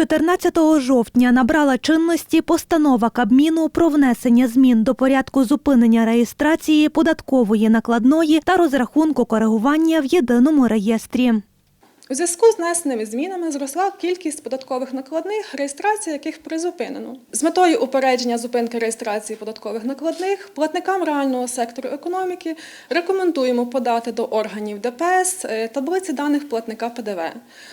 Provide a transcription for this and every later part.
14 жовтня набрала чинності постанова Кабміну про внесення змін до порядку зупинення реєстрації податкової накладної та розрахунку коригування в єдиному реєстрі. У зв'язку з внесеними змінами зросла кількість податкових накладних, реєстрація яких призупинено. З метою упередження зупинки реєстрації податкових накладних платникам реального сектору економіки рекомендуємо подати до органів ДПС е, таблиці даних платника ПДВ.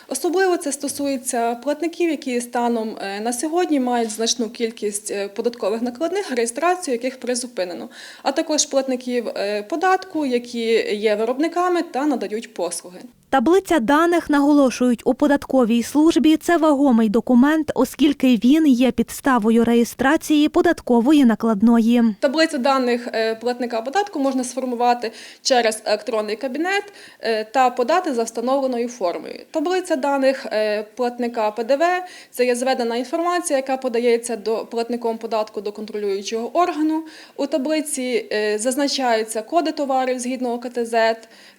Особливо це стосується платників, які станом е, на сьогодні мають значну кількість е, податкових накладних, реєстрацію яких призупинено, а також платників податку, які є виробниками та надають послуги. Таблиця даних наголошують у податковій службі. Це вагомий документ, оскільки він є підставою реєстрації податкової накладної. Таблицю даних е, платника податку можна сформувати через електронний кабінет е, та подати за встановленою формою. Таблиця даних е, платника ПДВ це є зведена інформація, яка подається до платником податку до контролюючого органу. У таблиці зазначаються коди товарів згідно ОКТЗ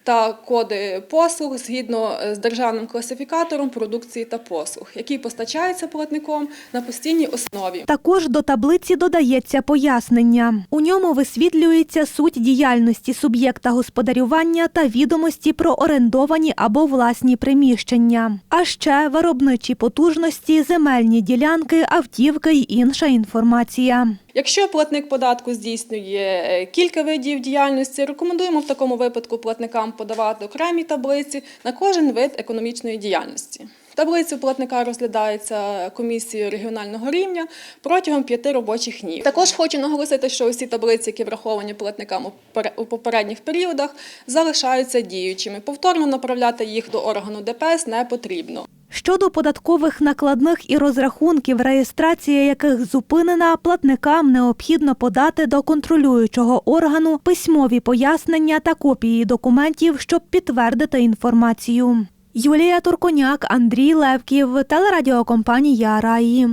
та коди послуг згідно е, з державним класифікатором продукції та послуг, які постачаються платником на постійній основі. Також до таблиці додається пояснення. У ньому висвітлюється суть діяльності суб'єкта господарювання та відомості про орендовані або власні приміщення, а ще виробничі потужності, земельні ділянки, автівки й інша інформація. Якщо платник податку здійснює е, кілька видів діяльності, рекомендуємо в такому випадку платникам подавати окремі таблиці на кожен вид економічної діяльності. Таблиця платника розглядається комісією регіонального рівня протягом п'яти робочих днів. Також хочу наголосити, що усі таблиці, які враховані платникам у попередніх періодах, залишаються діючими. Повторно направляти їх до органу ДПС не потрібно. Щодо податкових накладних і розрахунків, реєстрація яких зупинена, платникам необхідно подати до контролюючого органу письмові пояснення та копії документів, щоб підтвердити інформацію. Юлія Турконяк, Андрій Левків, телерадіокомпанія Раї.